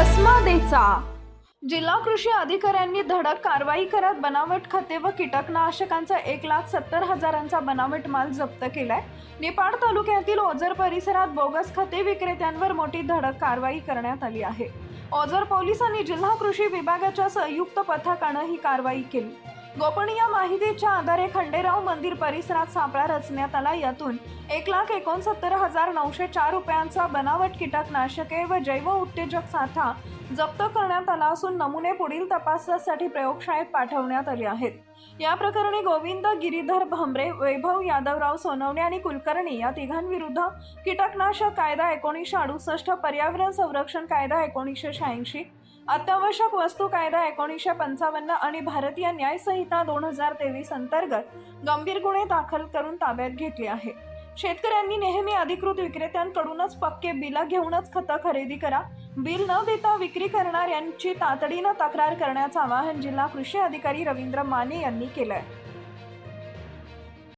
करायचा जिल्हा कृषी अधिकाऱ्यांनी धडक कारवाई करत बनावट खते व कीटकनाशकांचा एक लाख सत्तर हजारांचा बनावट माल जप्त केलाय. निपाड तालुक्यातील ओझर परिसरात बोगस खते विक्रेत्यांवर मोठी धडक कारवाई करण्यात आली आहे. ओझर पोलिसांनी जिल्हा कृषी विभागाच्या संयुक्त पथकानं ही कारवाई केली. गोपनीय माहितीच्या आधारे खंडेराव मंदिर परिसरात सापळा रचण्यात आला. यातून एक लाख एकोणसत्तर हजार नऊशे चार रुपयांचा बनावट कीटकनाशके व जैव उत्तेजक साठा जप्त करण्यात आला असून नमुने पुढील तपासासाठी प्रयोगशाळेत पाठवण्यात आले आहेत. या प्रकरणी गोविंद गिरीधर भांबरे वैभव यादवराव सोनवणे आणि कुलकर्णी या तिघांविरुद्ध कीटकनाशक कायदा एकोणीसशे अडुसष्ट पर्यावरण संरक्षण कायदा एकोणीसशे शहाऐंशी अत्यावश्यक वस्तू कायदा एकोणीसशे पंचावन्न आणि भारतीय न्याय संहिता दोन हजार तेवीस अंतर्गत गंभीर गुन्हे दाखल करून ताब्यात घेतले आहे. शेतकऱ्यांनी नेहमी अधिकृत विक्रेत्यांकडूनच पक्के बिलं घेऊनच खतं खरेदी करा. बिल न देता विक्री करणाऱ्यांची तातडीनं तक्रार करण्याचं आवाहन जिल्हा कृषी अधिकारी रवींद्र माने यांनी केलं आहे